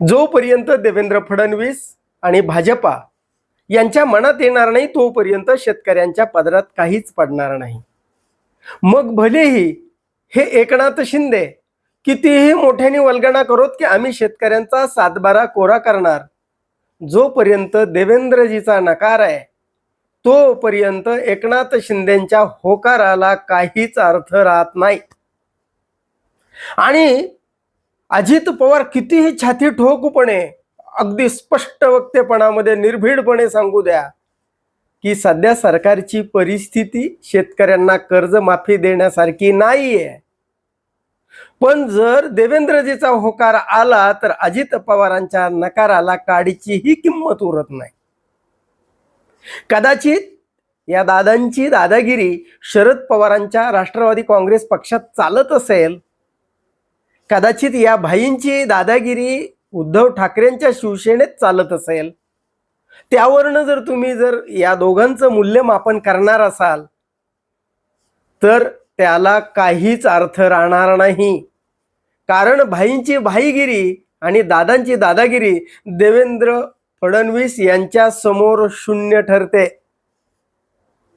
जोपर्यंत देवेंद्र फडणवीस आणि भाजपा यांच्या मनात येणार नाही तोपर्यंत शेतकऱ्यांच्या पदरात काहीच पडणार नाही. मग भलेही हे एकनाथ शिंदे कितीही मोठ्याने वल्गणा करोत की आम्ही शेतकऱ्यांचा सातबारा कोरा करणार जोपर्यंत देवेंद्रजीचा नकार आहे तोपर्यंत एकनाथ शिंदेच्या होकाराला काहीच अर्थ राहत नाही. आणि अजित पवार कितीही छाती ठोकपणे अगदी स्पष्ट वक्तेपणामध्ये निर्भीडपणे सांगू द्या की सध्या सरकारची परिस्थिती शेतकऱ्यांना कर्जमाफी देण्यासारखी नाहीये. पण जर देवेंद्रजीचा होकार आला तर अजित पवारांच्या नकाराला काडीचीही किंमत उरत नाही. कदाचित या दादांची दादागिरी शरद पवारांच्या राष्ट्रवादी काँग्रेस पक्षात चालत असेल कदाचित या भाईंची दादागिरी उद्धव ठाकरेंच्या शिवसेनेत चालत असेल. त्यावरनं जर तुम्ही जर या दोघांचं मूल्यमापन करणार असाल तर त्याला काहीच अर्थ राहणार नाही. कारण भाईंची भाईगिरी आणि दादांची दादागिरी देवेंद्र फडणवीस यांच्या समोर शून्य ठरते.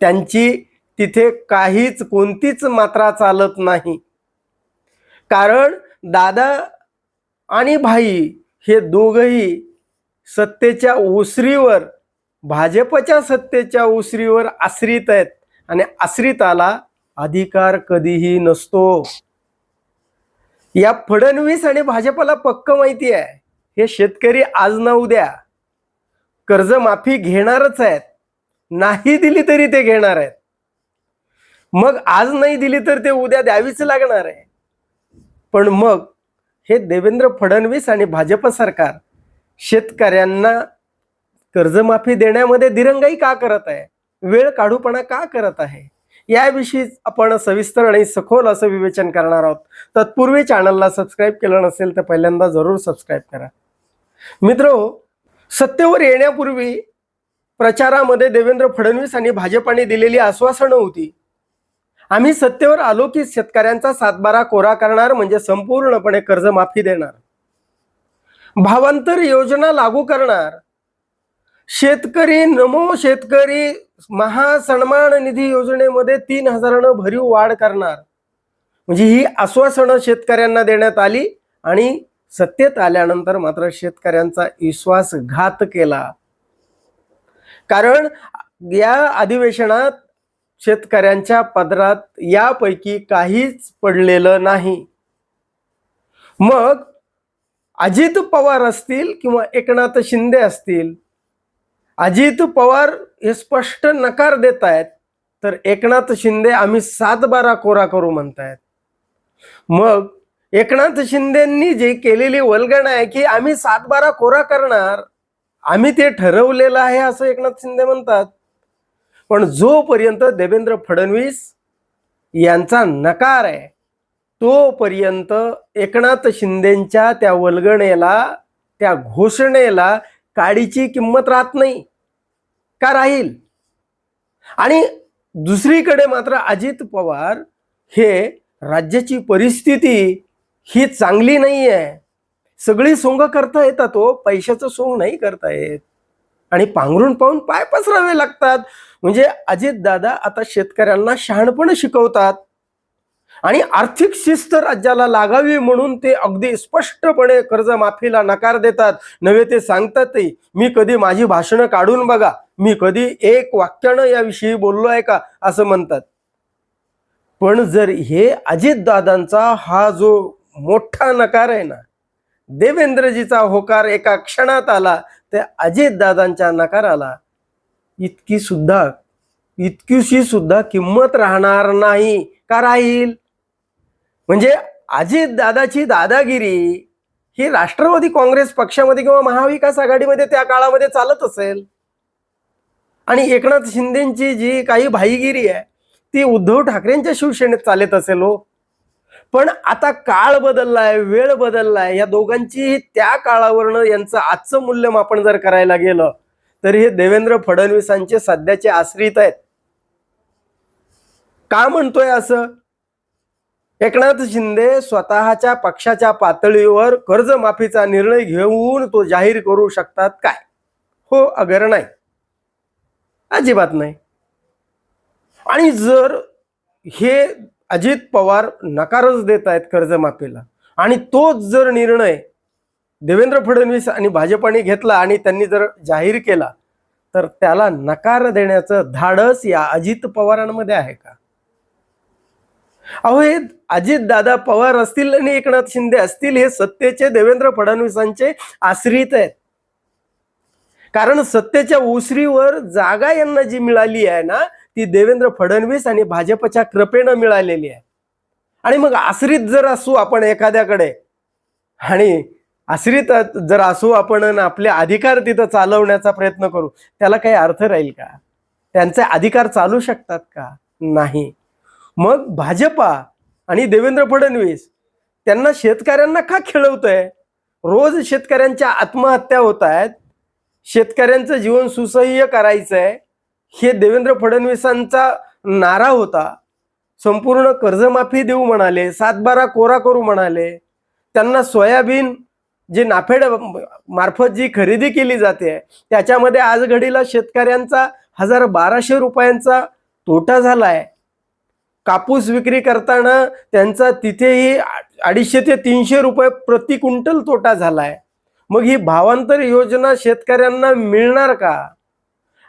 त्यांची तिथे काहीच कोणतीच मात्रा चालत नाही. कारण दादा आणि भाई हे दोघही सत्तेच्या उसरीवर भाजपच्या सत्तेच्या उसरीवर आश्रित आहेत आणि आश्रिताला अधिकार कधीही नसतो. या फडणवीस आणि भाजपला पक्क माहिती आहे हे शेतकरी आज ना उद्या कर्जमाफी घेणारच आहेत. नाही दिली तरी ते घेणार आहेत. मग आज नाही दिली तर ते उद्या द्यावीच लागणार आहे. पण मग हे देवेंद्र फडणवीस आणि भाजप सरकार शेतकऱ्यांना कर्जमाफी देण्यामध्ये दिरंगाई का करत आहे? वेळ काढूपणा का करत आहे? याविषयी आपण सविस्तर आणि सखोल असं विवेचन करणार आहोत. तत्पूर्वी चॅनलला सबस्क्राईब केलं नसेल तर पहिल्यांदा जरूर सबस्क्राईब करा. मित्र सत्तेवर येण्यापूर्वी प्रचारामध्ये देवेंद्र फडणवीस आणि भाजपाने दिलेली आश्वासनं होती. आम्ही सत्तेवर आलो की शेतकऱ्यांचा सातबारा कोरा करणार म्हणजे संपूर्णपणे कर्जमाफी देणार. भावांतर योजना लागू करणार. शेतकरी नमो शेतकरी महासन्मान निधी योजनेमध्ये तीन हजारानं भरीव वाढ करणार. म्हणजे ही आश्वासनं शेतकऱ्यांना देण्यात आली आणि सत्तेत आल्यानंतर मात्र शेतकऱ्यांचा विश्वासघात केला. कारण या अधिवेशनात शेतकऱ्यांच्या पदरात यापैकी काहीच पडलेलं नाही. मग अजित पवार असतील किंवा एकनाथ शिंदे असतील अजित पवार हे स्पष्ट नकार देत आहेत तर एकनाथ शिंदे आम्ही सात बारा कोरा करू म्हणतायत. मग एकनाथ शिंदेंनी जे केलेली वल्गण आहे की आम्ही सात बारा कोरा करणार आम्ही ते ठरवलेलं आहे असं एकनाथ शिंदे म्हणतात. पण जोपर्यंत देवेंद्र फडणवीस यांचा नकार आहे तोपर्यंत एकनाथ शिंदेच्या त्या वलगणेला त्या घोषणेला काडीची किंमत राहत नाही का राहील? आणि दुसरीकडे मात्र अजित पवार हे राज्याची परिस्थिती ही चांगली नाही आहे सगळी सोंग करता येतात तो पैशाचं सोंग नाही करता येत. आणि पांघरून पाहून पाय पसरावे लागतात. म्हणजे अजित दादा आता शेतकऱ्यांना शहाणपण शिकवतात. आणि आर्थिक शिस्त राज्याला लागावी म्हणून ते अगदी स्पष्टपणे कर्जमाफीला नकार देतात. नव्हे ते सांगतातही मी कधी माझी भाषणं काढून बघा. मी कधी एक वाक्यानं याविषयी बोललो आहे का? असं म्हणतात. पण जर हे अजितदादांचा हा जो मोठा नकार आहे ना देवेंद्रजीचा होकार एका क्षणात आला त्या अजितदादांच्या नकाराला इतकी सुद्धा इतकीशी सुद्धा किंमत राहणार नाही का राहील? म्हणजे अजित दादाची दादागिरी ही राष्ट्रवादी काँग्रेस पक्षामध्ये किंवा महाविकास आघाडीमध्ये त्या काळामध्ये चालत असेल. आणि एकनाथ शिंदेची जी काही भाईगिरी आहे ती उद्धव ठाकरेंच्या शिवसेनेत चालत असेल हो. पण आता काळ बदललाय वेळ बदललाय या दोघांची त्या काळावरनं यांचं आजचं मूल्यमापन जर करायला गेलं तर हे देवेंद्र फडणवीसांचे सध्याचे आश्रित आहेत. का म्हणतोय असं? एकनाथ शिंदे स्वतःच्या पक्षाच्या पातळीवर कर्जमाफीचा निर्णय घेऊन तो जाहीर करू शकतात काय? हो अगर नाही. अजिबात नाही. आणि जर हे अजित पवार नकारच देत आहेत कर्जमाफीला. आणि तोच जर निर्णय देवेंद्र फडणवीस आणि भाजपाने घेतला आणि त्यांनी जर जाहीर केला तर त्याला नकार देण्याचं धाडस या अजित पवारांमध्ये आहे का? अहो हे अजित दादा पवार असतील आणि एकनाथ शिंदे असतील हे सत्तेचे देवेंद्र फडणवीसांचे आश्रित आहेत. कारण सत्तेच्या उसरीवर जागा यांना जी मिळाली आहे ना ती देवेंद्र फडणवीस आणि भाजपच्या कृपेनं मिळालेली आहे. आणि मग आश्रित जर असू आपण एखाद्याकडे आणि आश्रित जर असू आपण आपले अधिकार तिथं चालवण्याचा प्रयत्न करू त्याला काही अर्थ राहील का? त्यांचे अधिकार चालू शकतात का? नाही. मग भाजपा आणि देवेंद्र फडणवीस त्यांना शेतकऱ्यांना का खेळवतंय? रोज शेतकऱ्यांच्या आत्महत्या होत आहेत. शेतकऱ्यांचं जीवन सुसह्य करायचंय. हे देवेंद्र फडणवीसांचा नारा होता. संपूर्ण कर्जमाफी देऊ म्हणाले सातबारा कोरा करू म्हणाले. त्यांना सोयाबीन जे नाफेड मार्फत जी खरेदी केली जाते त्याच्यामध्ये आज घडीला शेतकऱ्यांचा हजार बाराशे रुपयांचा तोटा झालाय. कापूस विक्री करताना त्यांचा तिथेही अडीचशे ते तीनशे रुपये प्रति क्विंटल तोटा झालाय. मग ही भावांतर योजना शेतकऱ्यांना मिळणार का?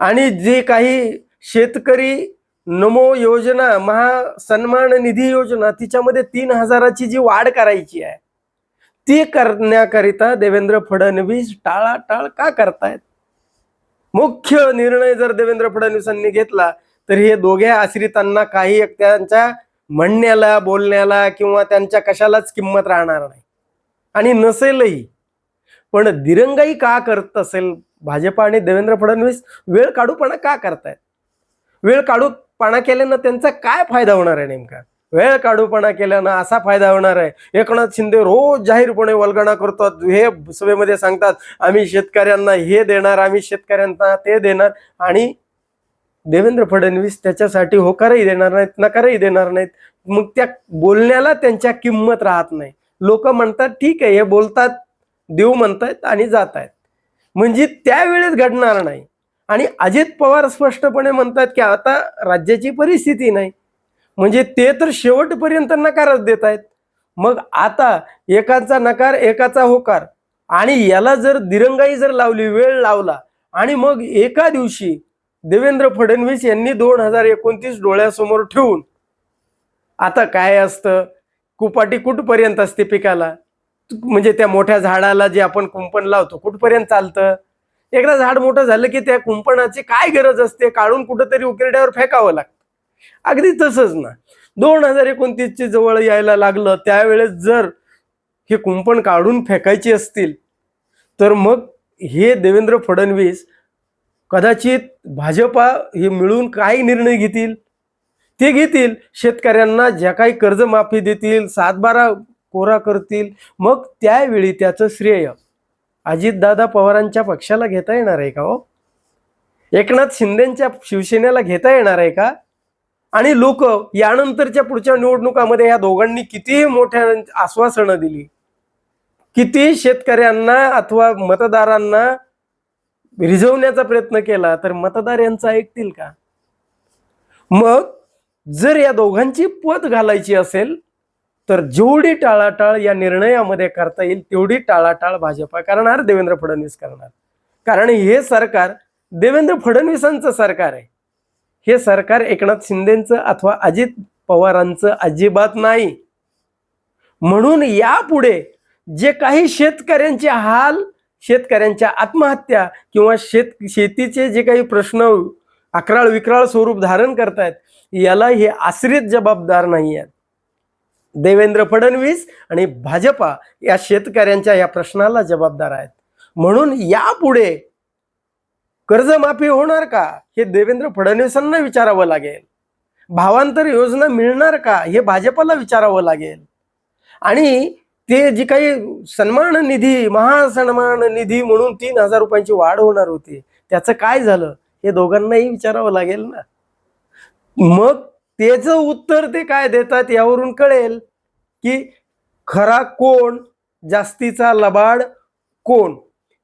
आणि जे काही शेतकरी नमो योजना महासन्मान निधी योजना तिच्यामध्ये तीन हजाराची जी वाढ करायची आहे ती करण्याकरिता देवेंद्र फडणवीस टाळाटाळ का करतायत? मुख्य निर्णय जर देवेंद्र फडणवीसांनी घेतला तर हे दोघे आश्रितांना काही एक त्यांच्या म्हणण्याला बोलण्याला किंवा त्यांच्या कशालाच किंमत राहणार नाही. आणि नसेलही. पण दिरंगाई का करत असेल? भाजपा आणि देवेंद्र फडणवीस वेळ काढूपणा का करतायत? वेळ काढूपणा केल्यानं त्यांचा काय फायदा होणार आहे नेमका? वेळ काढूपणा केल्यानं असा फायदा होणार आहे? एकनाथ शिंदे रोज जाहीरपणे वल्गणा करतात. हे सभेमध्ये सांगतात आम्ही शेतकऱ्यांना हे देणार आम्ही शेतकऱ्यांना ते देणार आणि देवेंद्र फडणवीस त्याच्यासाठी होकारही देणार नाहीत नकारही देणार नाहीत. मग त्या बोलण्याला त्यांच्या किंमत राहत नाही. लोक म्हणतात ठीक आहे हे बोलतात देऊ म्हणतायत आणि जात आहेत म्हणजे त्यावेळेस घडणार नाही. आणि अजित पवार स्पष्टपणे म्हणतात की आता राज्याची परिस्थिती नाही. म्हणजे ते तर शेवटपर्यंत नकारच देत आहेत. मग आता एकाचा नकार एकाचा होकार. आणि याला जर दिरंगाई जर लावली वेळ लावला आणि मग एका दिवशी देवेंद्र फडणवीस यांनी दोन हजार एकोणतीस डोळ्यासमोर ठेवून आता काय असतं? कुपाटी कुठपर्यंत असते पिकाला? म्हणजे त्या मोठ्या झाडाला जे आपण कुंपण लावतो कुठपर्यंत चालतं? एकदा झाड मोठं झालं की त्या कुंपणाची काय गरज असते? काढून कुठंतरी उकिरड्यावर फेकावं लागतं. अगदी तसंच ना. दोन हजार एकोणतीसची जवळ यायला लागलं त्यावेळेस जर हे कुंपण काढून फेकायची असतील तर मग हे देवेंद्र फडणवीस कदाचित भाजपा हे मिळून काय निर्णय घेतील? ते घेतील. शेतकऱ्यांना ज्या काही कर्जमाफी देतील सातबारा कोरा करतील. मग त्यावेळी त्याचं श्रेय अजितदादा पवारांच्या पक्षाला घेता येणार आहे का हो? एकनाथ शिंदेच्या शिवसेनेला घेता येणार आहे का? आणि लोक यानंतरच्या पुढच्या निवडणुकामध्ये या दोघांनी किती मोठ्या आश्वासनं दिली किती शेतकऱ्यांना अथवा मतदारांना रिझवण्याचा प्रयत्न केला तर मतदार यांचं ऐकतील का? मग जर या दोघांची पत घालायची असेल तर जेवढी टाळाटाळ या निर्णयामध्ये करता येईल तेवढी टाळाटाळ भाजपा करणार देवेंद्र फडणवीस करणार. कारण हे सरकार देवेंद्र फडणवीसांचं सरकार आहे. हे सरकार एकनाथ शिंदेचं अथवा अजित पवारांचं अजिबात नाही. म्हणून यापुढे जे काही शेतकऱ्यांचे हाल शेतकऱ्यांच्या आत्महत्या किंवा शेत शेतीचे जे काही प्रश्न अकराळ विक्राळ स्वरूप धारण करतायत याला हे आश्रित जबाबदार नाही आहेत. देवेंद्र फडणवीस आणि भाजपा या शेतकऱ्यांच्या या प्रश्नाला जबाबदार आहेत. म्हणून यापुढे कर्जमाफी होणार का हे देवेंद्र फडणवीसांना विचारावं लागेल. भावांतर योजना मिळणार का हे भाजपाला विचारावं लागेल. आणि ते जी काही सन्मान निधी महासन्मान निधी म्हणून तीन हजार रुपयांची वाढ होणार होती त्याचं काय झालं हे दोघांनाही विचारावं लागेल ना. मग त्याचं उत्तर ते काय देतात यावरून कळेल की खरा कोण जास्तीचा लबाड कोण?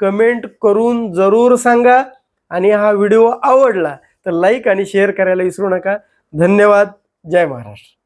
कमेंट करून जरूर सांगा आणि हा व्हिडिओ आवडला तर लाईक आणि शेअर करायला विसरू नका. धन्यवाद. जय महाराष्ट्र.